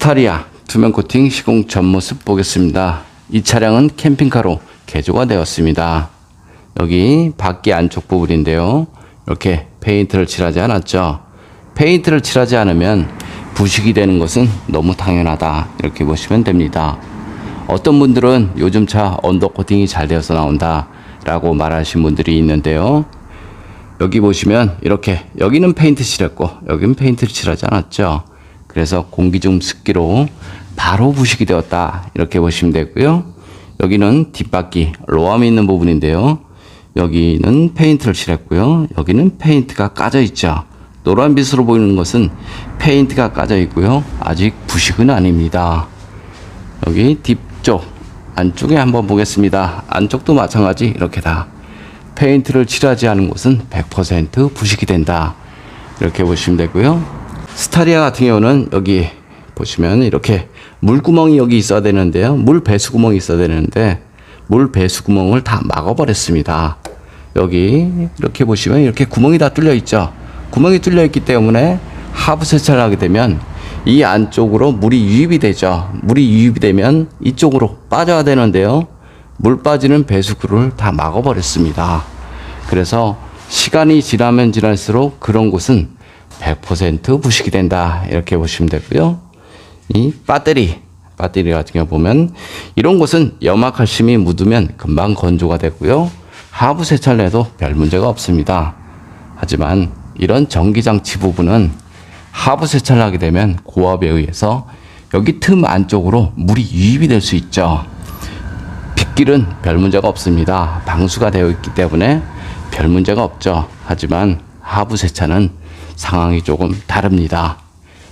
스타리아 투명 코팅 시공 전 모습 보겠습니다. 이 차량은 캠핑카로 개조가 되었습니다. 여기 바퀴 안쪽 부분인데요. 이렇게 페인트를 칠하지 않았죠. 페인트를 칠하지 않으면 부식이 되는 것은 너무 당연하다. 이렇게 보시면 됩니다. 어떤 분들은 요즘 차 언더 코팅이 잘 되어서 나온다. 라고 말하신 분들이 있는데요. 여기 보시면 이렇게 여기는 페인트 칠했고 여기는 페인트를 칠하지 않았죠. 그래서 공기 중 습기로 바로 부식이 되었다. 이렇게 보시면 되고요. 여기는 뒷바퀴 로암이 있는 부분인데요. 여기는 페인트를 칠했고요. 여기는 페인트가 까져 있죠. 노란 빛으로 보이는 것은 페인트가 까져 있고요. 아직 부식은 아닙니다. 여기 뒤쪽 안쪽에 한번 보겠습니다. 안쪽도 마찬가지 이렇게 다 페인트를 칠하지 않은 곳은 100% 부식이 된다. 이렇게 보시면 되고요. 스타리아 같은 경우는 여기 보시면 이렇게 물구멍이 여기 있어야 되는데요. 물 배수 구멍이 있어야 되는데 물 배수 구멍을 다 막아버렸습니다. 여기 이렇게 보시면 이렇게 구멍이 다 뚫려 있죠. 구멍이 뚫려 있기 때문에 하부 세차를 하게 되면 이 안쪽으로 물이 유입이 되죠. 물이 유입이 되면 이쪽으로 빠져야 되는데요. 물 빠지는 배수구를 다 막아버렸습니다. 그래서 시간이 지나면 지날수록 그런 곳은 100% 부식이 된다. 이렇게 보시면 되고요. 이 배터리, 배터리 같은 경우 보면 이런 곳은 염화칼슘이 묻으면 금방 건조가 되고요. 하부 해도 별 문제가 없습니다. 하지만 이런 전기장치 부분은 하부 세차를 하게 되면 고압에 의해서 여기 틈 안쪽으로 물이 유입이 될 수 있죠. 빗길은 별 문제가 없습니다. 방수가 되어 있기 때문에 별 문제가 없죠. 하지만 하부 세차는 상황이 조금 다릅니다.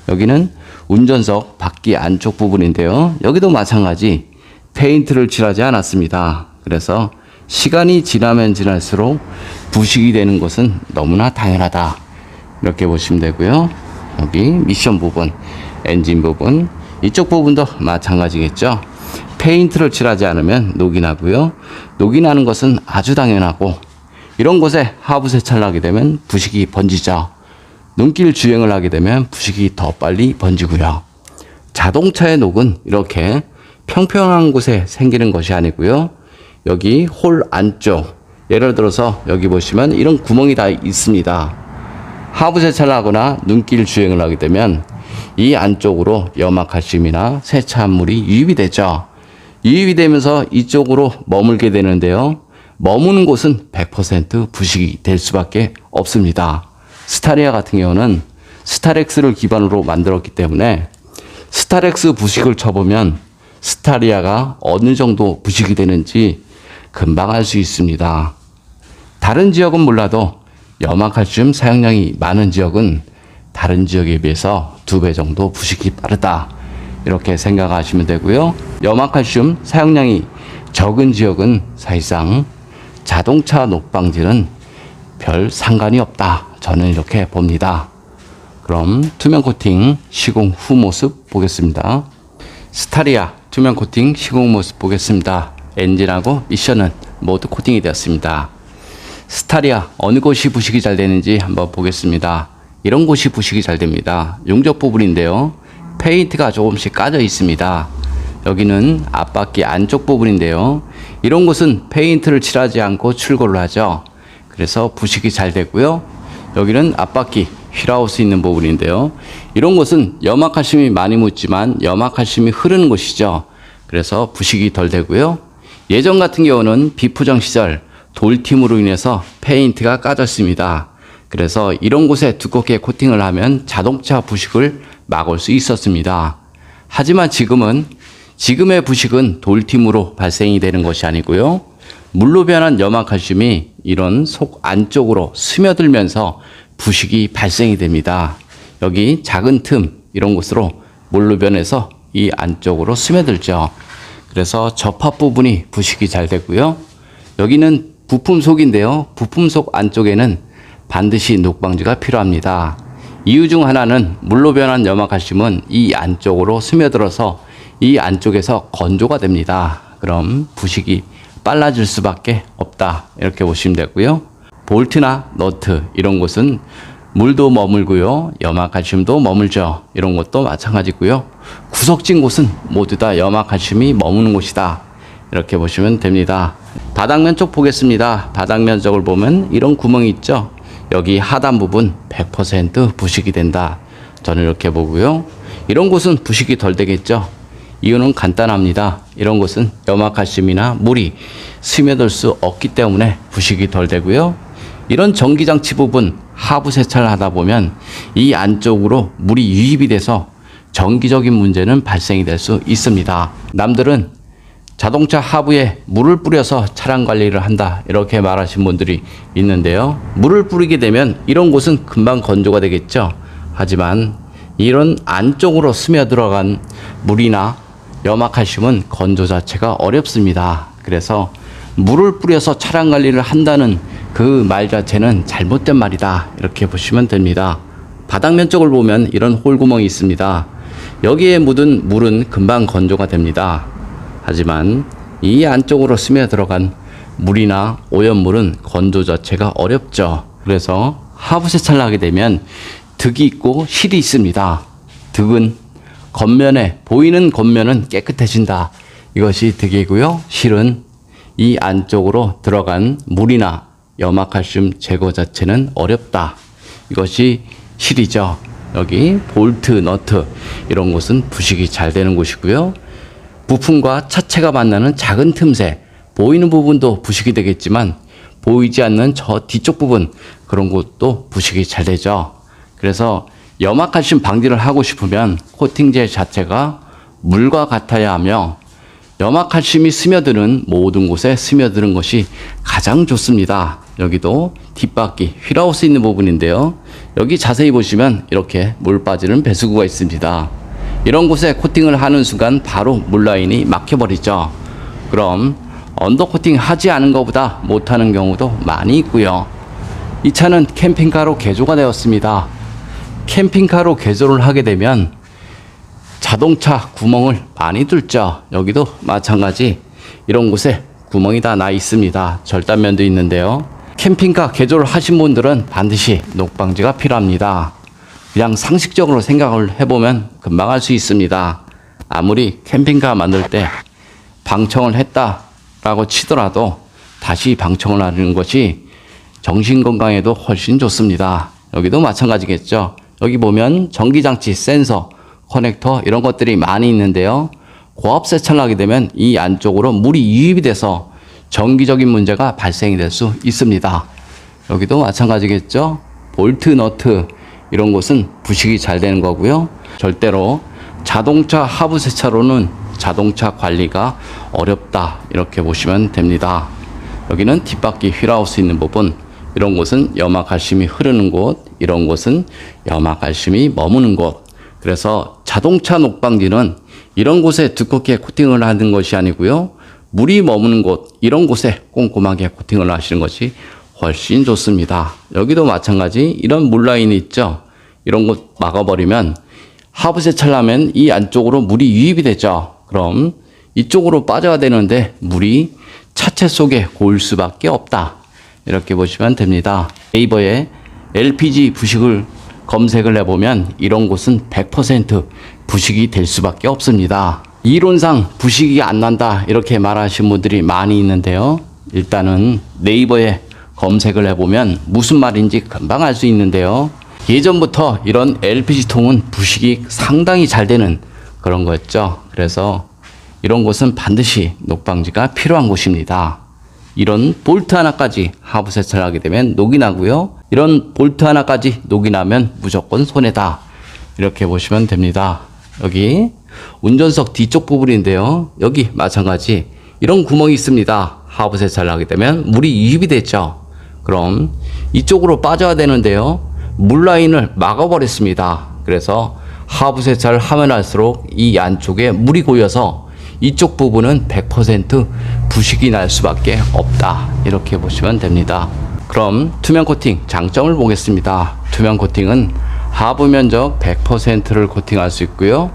여기는 운전석 바퀴 안쪽 부분인데요. 여기도 마찬가지 페인트를 칠하지 않았습니다. 그래서 시간이 지나면 지날수록 부식이 되는 것은 너무나 당연하다. 이렇게 보시면 되고요. 여기 미션 부분, 엔진 부분, 이쪽 부분도 마찬가지겠죠. 페인트를 칠하지 않으면 녹이 나고요. 녹이 나는 것은 아주 당연하고 이런 곳에 하부 하게 되면 부식이 번지죠. 눈길 주행을 하게 되면 부식이 더 빨리 번지고요. 자동차의 녹은 이렇게 평평한 곳에 생기는 것이 아니고요. 여기 홀 안쪽, 예를 들어서 여기 보시면 이런 구멍이 다 있습니다. 하부 세차를 하거나 눈길 주행을 하게 되면 이 안쪽으로 염화칼슘이나 세차물이 유입이 되죠. 유입이 되면서 이쪽으로 머물게 되는데요. 머무는 곳은 100% 부식이 될 수밖에 없습니다. 스타리아 같은 경우는 스타렉스를 기반으로 만들었기 때문에 스타렉스 부식을 쳐보면 스타리아가 어느 정도 부식이 되는지 금방 알 수 있습니다. 다른 지역은 몰라도 염화칼슘 사용량이 많은 지역은 다른 지역에 비해서 두 배 정도 부식이 빠르다. 이렇게 생각하시면 되고요. 염화칼슘 사용량이 적은 지역은 사실상 자동차 녹방지는 별 상관이 없다. 저는 이렇게 봅니다. 그럼 투명 코팅 시공 후 모습 보겠습니다. 스타리아 투명 코팅 시공 모습 보겠습니다. 엔진하고 미션은 모두 코팅이 되었습니다. 스타리아 어느 곳이 부식이 잘 되는지 한번 보겠습니다. 이런 곳이 부식이 잘 됩니다. 용접 부분인데요. 페인트가 조금씩 까져 있습니다. 여기는 앞바퀴 안쪽 부분인데요. 이런 곳은 페인트를 칠하지 않고 출고를 하죠. 그래서 부식이 잘 되고요. 여기는 앞바퀴 휠하우스 있는 부분인데요. 이런 곳은 염화칼슘이 많이 묻지만 염화칼슘이 흐르는 곳이죠. 그래서 부식이 덜 되고요. 예전 같은 경우는 비fu정 시절 돌팀으로 인해서 페인트가 까졌습니다. 그래서 이런 곳에 두껍게 코팅을 하면 자동차 부식을 막을 수 있었습니다. 하지만 지금은 지금의 부식은 돌팀으로 발생이 되는 것이 아니고요. 물로 변한 염화칼슘이 이런 속 안쪽으로 스며들면서 부식이 발생이 됩니다. 여기 작은 틈 이런 곳으로 물로 변해서 이 안쪽으로 스며들죠. 그래서 접합 부분이 부식이 잘 되고요. 여기는 부품 속인데요. 부품 속 안쪽에는 반드시 녹방지가 필요합니다. 이유 중 하나는 물로 변한 염화칼슘은 이 안쪽으로 스며들어서 이 안쪽에서 건조가 됩니다. 그럼 부식이 빨라질 수밖에 없다. 이렇게 보시면 되고요. 볼트나 너트 이런 곳은 물도 머물고요. 염화칼슘도 머물죠. 이런 것도 마찬가지고요. 구석진 곳은 모두 다 염화칼슘이 머무는 곳이다. 이렇게 보시면 됩니다. 바닥면 쪽 보겠습니다. 바닥면 쪽을 보면 이런 구멍이 있죠. 여기 하단 부분 100% 부식이 된다. 저는 이렇게 보고요. 이런 곳은 부식이 덜 되겠죠. 이유는 간단합니다. 이런 곳은 염화칼슘이나 물이 스며들 수 없기 때문에 부식이 덜 되고요. 이런 전기장치 부분 하부 세차를 하다 보면 이 안쪽으로 물이 유입이 돼서 전기적인 문제는 발생이 될 수 있습니다. 남들은 자동차 하부에 물을 뿌려서 차량 관리를 한다 이렇게 말하신 분들이 있는데요. 물을 뿌리게 되면 이런 곳은 금방 건조가 되겠죠. 하지만 이런 안쪽으로 스며들어간 물이나 염화칼슘은 건조 자체가 어렵습니다. 그래서 물을 뿌려서 차량 관리를 한다는 그 말 자체는 잘못된 말이다. 이렇게 보시면 됩니다. 바닥면 쪽을 보면 이런 홀구멍이 있습니다. 여기에 묻은 물은 금방 건조가 됩니다. 하지만 이 안쪽으로 스며 들어간 물이나 오염물은 건조 자체가 어렵죠. 그래서 하부 세차를 하게 되면 득이 있고 실이 있습니다. 득은 겉면에 보이는 겉면은 깨끗해진다. 이것이 득이고요. 실은 이 안쪽으로 들어간 물이나 염화칼슘 제거 자체는 어렵다. 이것이 실이죠. 여기 볼트, 너트 이런 곳은 부식이 잘 되는 곳이고요. 부품과 차체가 만나는 작은 틈새 보이는 부분도 부식이 되겠지만 보이지 않는 저 뒤쪽 부분 그런 곳도 부식이 잘 되죠. 그래서 염화칼슘 방지를 하고 싶으면 코팅제 자체가 물과 같아야 하며 염화칼슘이 스며드는 모든 곳에 스며드는 것이 가장 좋습니다. 여기도 뒷바퀴 휠하우스 있는 부분인데요. 여기 자세히 보시면 이렇게 물 빠지는 배수구가 있습니다. 이런 곳에 코팅을 하는 순간 바로 물 라인이 막혀버리죠. 그럼 언더 코팅 하지 않은 것보다 못하는 경우도 많이 있고요. 이 차는 캠핑카로 개조가 되었습니다. 캠핑카로 개조를 하게 되면 자동차 구멍을 많이 뚫죠. 여기도 마찬가지 이런 곳에 구멍이 다 나 있습니다. 절단면도 있는데요. 캠핑카 개조를 하신 분들은 반드시 녹방지가 필요합니다. 그냥 상식적으로 생각을 해보면 금방 할 수 있습니다. 아무리 캠핑카 만들 때 방청을 했다라고 치더라도 다시 방청을 하는 것이 정신 건강에도 훨씬 좋습니다. 여기도 마찬가지겠죠. 여기 보면 전기장치, 센서, 커넥터 이런 것들이 많이 있는데요. 고압 세차를 하게 되면 이 안쪽으로 물이 유입이 돼서 전기적인 문제가 발생이 될 수 있습니다. 여기도 마찬가지겠죠. 볼트, 너트 이런 곳은 부식이 잘 되는 거고요. 절대로 자동차 하부 세차로는 자동차 관리가 어렵다 이렇게 보시면 됩니다. 여기는 뒷바퀴 휠하우스 있는 부분 이런 곳은 염화칼슘이 흐르는 곳 이런 곳은 염화칼슘이 머무는 곳 그래서 자동차 녹방지는 이런 곳에 두껍게 코팅을 하는 것이 아니고요. 물이 머무는 곳, 이런 곳에 꼼꼼하게 코팅을 하시는 것이 훨씬 좋습니다. 여기도 마찬가지 이런 물 라인이 있죠. 이런 곳 막아버리면 하부 세차를 하면 이 안쪽으로 물이 유입이 되죠. 그럼 이쪽으로 빠져야 되는데 물이 차체 속에 고일 수밖에 없다. 이렇게 보시면 됩니다. 네이버에 LPG 부식을 검색을 해보면 이런 곳은 100% 부식이 될 수밖에 없습니다. 이론상 부식이 안 난다 이렇게 말하시는 분들이 많이 있는데요. 일단은 네이버에 검색을 해보면 무슨 말인지 금방 알 수 있는데요. 예전부터 이런 LPG통은 부식이 상당히 잘 되는 그런 거였죠. 그래서 이런 곳은 반드시 녹방지가 필요한 곳입니다. 이런 볼트 하나까지 하부 세차를 하게 되면 녹이 나고요. 이런 볼트 하나까지 녹이 나면 무조건 손해다. 이렇게 보시면 됩니다. 여기 운전석 뒤쪽 부분인데요. 여기 마찬가지 이런 구멍이 있습니다. 하부 세차를 하게 되면 물이 유입이 됐죠. 그럼 이쪽으로 빠져야 되는데요. 물 라인을 막아버렸습니다. 그래서 하부 세차를 하면 할수록 이 안쪽에 물이 고여서 이쪽 부분은 100% 부식이 날 수밖에 없다. 이렇게 보시면 됩니다. 그럼 투명 코팅 장점을 보겠습니다. 투명 코팅은 하부 면적 100%를 코팅할 수 있고요.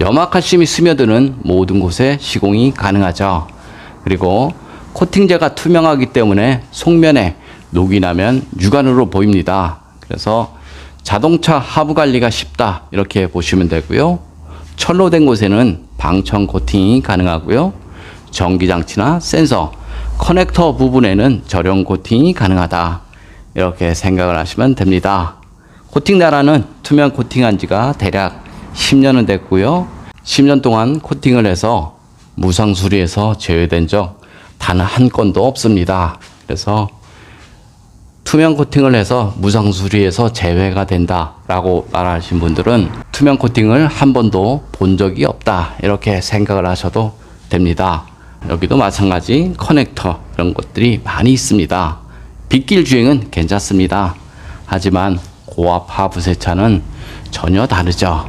염화 칼슘이 스며드는 모든 곳에 시공이 가능하죠. 그리고 코팅제가 투명하기 때문에 속면에 녹이 나면 육안으로 보입니다. 그래서 자동차 하부 관리가 쉽다 이렇게 보시면 되고요. 철로 된 곳에는 방청 코팅이 가능하고요. 전기 장치나 센서, 커넥터 부분에는 절용 코팅이 가능하다. 이렇게 생각을 하시면 됩니다. 코팅 나라는 투명 코팅한 지가 대략 10년은 됐고요. 10년 동안 코팅을 해서 무상 수리에서 제외된 적 단 한 건도 없습니다. 그래서 투명 코팅을 해서 무상 수리에서 제외가 된다라고 말하신 분들은 투명 코팅을 한 번도 본 적이 없다 이렇게 생각을 하셔도 됩니다. 여기도 마찬가지 커넥터 이런 것들이 많이 있습니다. 빗길 주행은 괜찮습니다. 하지만 고압 하부 세차는 전혀 다르죠.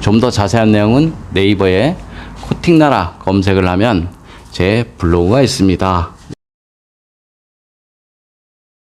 좀 더 자세한 내용은 네이버에 코팅나라 검색을 하면 제 블로그가 있습니다.